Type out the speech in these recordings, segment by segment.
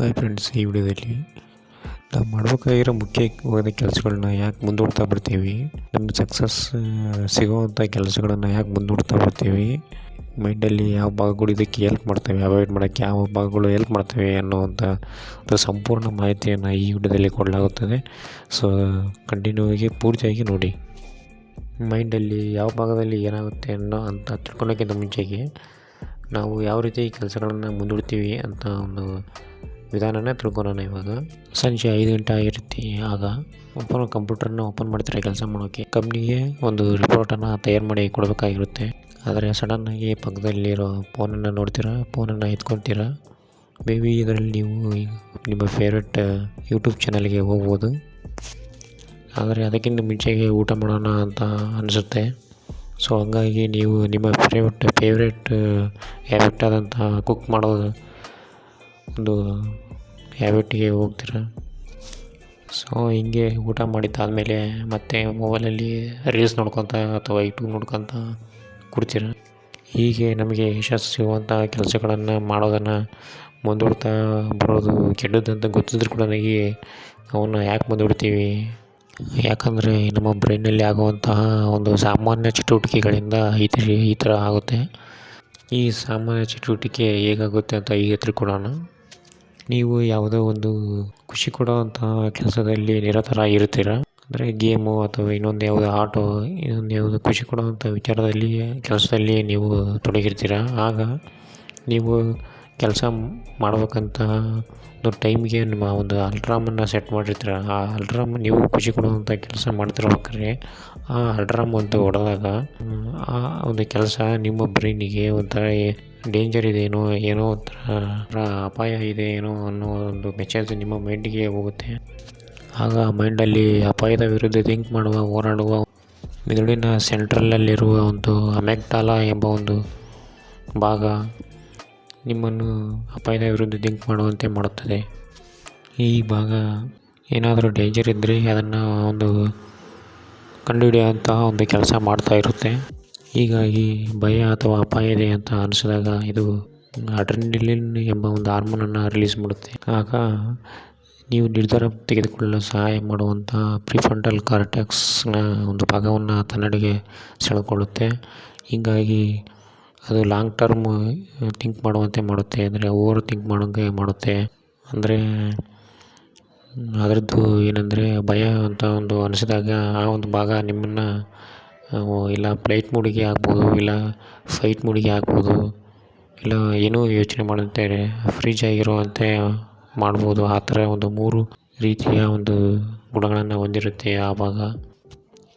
Hi friends ಈ ವಿಡಿಯೋದಲ್ಲಿ ನಾವು ಮಾಡಬೇಕಾಗಿರೋ ಮುಖ್ಯವಾದ ಕೆಲಸಗಳನ್ನ ಯಾಕೆ ಮುಂದೂಡ್ತಾ ಬರ್ತೀವಿ ನಮ್ಗೆ ಸಕ್ಸಸ್ ಸಿಗೋವಂಥ ಕೆಲಸಗಳನ್ನು ಯಾಕೆ ಮುಂದೂಡ್ತಾ ಬರ್ತೀವಿ ಮೈಂಡಲ್ಲಿ ಯಾವ ಭಾಗಗಳು ಇದಕ್ಕೆ ಹೆಲ್ಪ್ ಮಾಡ್ತವೆ ಅವಾಯ್ಡ್ ಮಾಡೋಕ್ಕೆ ಯಾವ ಭಾಗಗಳು ಹೆಲ್ಪ್ ಮಾಡ್ತವೆ ಅನ್ನೋವಂಥ ಸಂಪೂರ್ಣ ಮಾಹಿತಿಯನ್ನು ಈ ವಿಡಿಯೋದಲ್ಲಿ ಕೊಡಲಾಗುತ್ತದೆ. ಸೊ ಕಂಟಿನ್ಯೂ ಆಗಿ ಪೂರ್ತಿಯಾಗಿ ನೋಡಿ. ಮೈಂಡಲ್ಲಿ ಯಾವ ಭಾಗದಲ್ಲಿ ಏನಾಗುತ್ತೆ ಅನ್ನೋ ಅಂತ ತಿಳ್ಕೊಳೋಕ್ಕಿಂತ ಮುಂಚೆಗೆ ನಾವು ಯಾವ ರೀತಿ ಕೆಲಸಗಳನ್ನು ಮುಂದೂಡ್ತೀವಿ ಅಂತ ಒಂದು ವಿಧಾನನ ತಿಳ್ಕೊಳೋಣ ಇವಾಗ. ಸಂಜೆ ಐದು ಗಂಟೆ ಆಗಿರುತ್ತೆ ಆಗ ಓಪನ್ ಕಂಪ್ಯೂಟರ್ನ ಓಪನ್ ಮಾಡ್ತಾರೆ ಕೆಲಸ ಮಾಡೋಕ್ಕೆ ಕಂಪ್ನಿಗೆ ಒಂದು ರಿಪೋರ್ಟನ್ನು ತಯಾರು ಮಾಡಿ ಕೊಡಬೇಕಾಗಿರುತ್ತೆ. ಆದರೆ ಸಡನ್ನಾಗಿ ಪಕ್ಕದಲ್ಲಿರೋ ಫೋನನ್ನು ನೋಡ್ತೀರಾ ಫೋನನ್ನು ಎತ್ಕೊತೀರಾ? ಮೇ ಬಿ ಇದರಲ್ಲಿ ನೀವು ನಿಮ್ಮ ಫೇವ್ರೆಟ್ ಯೂಟ್ಯೂಬ್ ಚಾನಲ್ಗೆ ಹೋಗ್ಬೋದು. ಆದರೆ ಅದಕ್ಕಿಂತ ಮುಂಚೆಗೆ ಊಟ ಮಾಡೋಣ ಅಂತ ಅನಿಸುತ್ತೆ. ಸೊ ಹಂಗಾಗಿ ನೀವು ನಿಮ್ಮ ಫೇವ್ರೆಟ್ ಫೇವ್ರೆಟ್ ಹ್ಯಾಬಿಟ್ ಆದಂಥ ಕುಕ್ ಮಾಡೋದು ಒಂದು ಹ್ಯಾಬಿಟ್ಟಿಗೆ ಹೋಗ್ತೀರ? ಸೊ ಹಿಂಗೆ ಊಟ ಮಾಡಿದ್ದಾದಮೇಲೆ ಮತ್ತೆ ಮೊಬೈಲಲ್ಲಿ ರೀಲ್ಸ್ ನೋಡ್ಕೊತ ಅಥವಾ ಯೂಟ್ಯೂಬ್ ನೋಡ್ಕೊತ ಕೊಡ್ತೀರ ಹೀಗೆ ನಮಗೆ ಯಶಸ್ಸು ಸಿಗುವಂಥ ಕೆಲಸಗಳನ್ನು ಮಾಡೋದನ್ನು ಮುಂದೂಡ್ತಾ ಬರೋದು ಕೆಟ್ಟದ್ದಂತ ಗೊತ್ತಿದ್ರು ಕೂಡ ನನಗೆ ಅವನ್ನ ಯಾಕೆ ಮುಂದೂಡ್ತೀವಿ? ಯಾಕಂದರೆ ನಮ್ಮ ಬ್ರೈನಲ್ಲಿ ಆಗುವಂತಹ ಒಂದು ಸಾಮಾನ್ಯ ಚಟುವಟಿಕೆಗಳಿಂದ ಈ ಥರ ಈ ಥರ ಆಗುತ್ತೆ. ಈ ಸಾಮಾನ್ಯ ಚಟುವಟಿಕೆ ಹೇಗಾಗುತ್ತೆ ಅಂತ ಈಗ ತಿಳ್ಕೊಳ್ಳೋಣ ನೀವು ಯಾವುದೋ ಒಂದು ಖುಷಿ ಕೊಡುವಂತಹ ಕೆಲಸದಲ್ಲಿ ನಿರತರಾಗಿರ್ತೀರ ಅಂದರೆ ಗೇಮು ಅಥವಾ ಇನ್ನೊಂದು ಯಾವುದೋ ಆಟೋ, ಇನ್ನೊಂದು ಯಾವುದೋ ಖುಷಿ ಕೊಡುವಂಥ ವಿಚಾರದಲ್ಲಿ, ಕೆಲಸದಲ್ಲಿ ನೀವು ತೊಡಗಿರ್ತೀರ? ಆಗ ನೀವು ಕೆಲಸ ಮಾಡಬೇಕಂತ ಒಂದು ಟೈಮ್ಗೆ ನಿಮ್ಮ ಒಂದು ಅಲ್ಟ್ರಾಮನ್ನು ಸೆಟ್ ಮಾಡಿರ್ತೀರ? ಆ ಅಲ್ಟ್ರಾಮ್ ನೀವು ಖುಷಿ ಕೊಡುವಂಥ ಕೆಲಸ ಮಾಡ್ತಿರ್ಬೇಕಾದ್ರೆ ಆ ಅಲ್ಟ್ರಾಮ್ ಅಂತ ಹೊಡೆದಾಗ ಆ ಒಂದು ಕೆಲಸ ನಿಮ್ಮ ಬ್ರೈನಿಗೆ ಒಂಥರ ಡೇಂಜರ್ ಇದೆ ಏನೋ ಒಂಥರ ಅಪಾಯ ಇದೆ ಏನೋ ಅನ್ನೋ ಒಂದು ಮೆಸೇಜ್ ನಿಮ್ಮ ಮೈಂಡಿಗೆ ಹೋಗುತ್ತೆ. ಆಗ ಮೈಂಡಲ್ಲಿ ಅಪಾಯದ ವಿರುದ್ಧ ಥಿಂಕ್ ಮಾಡುವ, ಹೋರಾಡುವ, ಮೆದುಳಿನ ಸೆಂಟ್ರಲಲ್ಲಿರುವ ಒಂದು ಅಮೆಗ್ಡಾಲ ಎಂಬ ಒಂದು ಭಾಗ ನಿಮ್ಮನ್ನು ಅಪಾಯದ ವಿರುದ್ಧ ಥಿಂಕ್ ಮಾಡುವಂತೆ ಮಾಡುತ್ತದೆ. ಈ ಭಾಗ ಏನಾದರೂ ಡೇಂಜರ್ ಇದ್ದರೆ ಅದನ್ನು ಒಂದು ಕಂಡುಹಿಡಿಯುವಂತಹ ಒಂದು ಕೆಲಸ ಮಾಡ್ತಾ ಇರುತ್ತೆ. ಹೀಗಾಗಿ ಭಯ ಅಥವಾ ಅಪಾಯ ಇದೆ ಅಂತ ಅನಿಸಿದಾಗ ಇದು ಅಡ್ರಿನಲಿನ್ ಎಂಬ ಒಂದು ಹಾರ್ಮೋನನ್ನು ರಿಲೀಸ್ ಮಾಡುತ್ತೆ. ಆಗ ನೀವು ನಿರ್ಧಾರ ತೆಗೆದುಕೊಳ್ಳಲು ಸಹಾಯ ಮಾಡುವಂಥ ಪ್ರಿಫಂಟಲ್ ಕಾರ್ಟೆಕ್ಸ್ನ ಒಂದು ಭಾಗವನ್ನು ತನ್ನಡೆಗೆ ಸೆಳೆಕೊಳ್ಳುತ್ತೆ ಹೀಗಾಗಿ ಅದು ಲಾಂಗ್ ಟರ್ಮ್ ಥಿಂಕ್ ಮಾಡುವಂತೆ ಮಾಡುತ್ತೆ, ಅಂದರೆ ಓವರ್ ಥಿಂಕ್ ಮಾಡೋಂಗೆ ಮಾಡುತ್ತೆ. ಅಂದರೆ ಅದರದ್ದು ಏನಂದರೆ ಭಯ ಅಂತ ಒಂದು ಅನಿಸಿದಾಗ ಆ ಒಂದು ಭಾಗ ನಿಮ್ಮನ್ನು ಇಲ್ಲ ಪ್ಲೇಟ್ ಮೂಡಿಗೆ ಹಾಕ್ಬೋದು ಇಲ್ಲ ಫೈಟ್ ಮೂಡಿಗೆ ಹಾಕ್ಬೋದು ಇಲ್ಲ ಏನೂ ಯೋಚನೆ ಮಾಡದೇ ಫ್ರಿಜ್ ಆಗಿರುವಂತೆ ಮಾಡ್ಬೋದು. ಆ ಥರ ಒಂದು ಮೂರು ರೀತಿಯ ಒಂದು ಗುಣಗಳನ್ನು ಹೊಂದಿರುತ್ತೆ ಆ ಭಾಗ.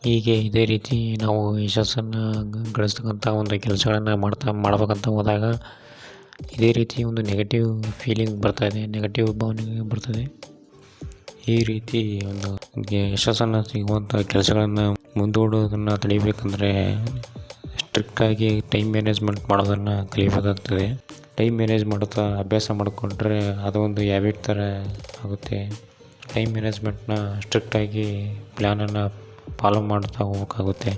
ಹೀಗೆ ಇದೇ ರೀತಿ ನಾವು ಯಶಸ್ಸನ್ನು ಗಳಿಸ್ತಕ್ಕಂಥ ಒಂದು ಕೆಲಸಗಳನ್ನು ಮಾಡ್ತಾ, ಮಾಡ್ಬೇಕಂತ ಹೋದಾಗ ಇದೇ ರೀತಿ ಒಂದು ನೆಗೆಟಿವ್ ಫೀಲಿಂಗ್ ಬರ್ತಾಯಿದೆ ನೆಗೆಟಿವ್ ಭಾವನೆ ಬರ್ತದೆ ಈ ರೀತಿ ಒಂದು ಯಶಸ್ಸನ್ನು ಸಿಗುವಂಥ ಕೆಲಸಗಳನ್ನು ಮುಂದೂಡೋದನ್ನು ತಡಿಬೇಕಂದ್ರೆ ಸ್ಟ್ರಿಕ್ಟಾಗಿ ಟೈಮ್ ಮ್ಯಾನೇಜ್ಮೆಂಟ್ ಮಾಡೋದನ್ನು ಕಲಿಬೇಕಾಗ್ತದೆ. ಟೈಮ್ ಮ್ಯಾನೇಜ್ ಮಾಡುತ್ತಾ ಅಭ್ಯಾಸ ಮಾಡಿಕೊಂಡ್ರೆ ಅದೊಂದು ಹ್ಯಾಬಿಟ್ ಥರ ಆಗುತ್ತೆ. ಟೈಮ್ ಮ್ಯಾನೇಜ್ಮೆಂಟ್ನ ಸ್ಟ್ರಿಕ್ಟಾಗಿ ಪ್ಲ್ಯಾನನ್ನು ಫಾಲೋ ಮಾಡ್ತಾ ಹೋಗ್ಬೇಕಾಗುತ್ತೆ.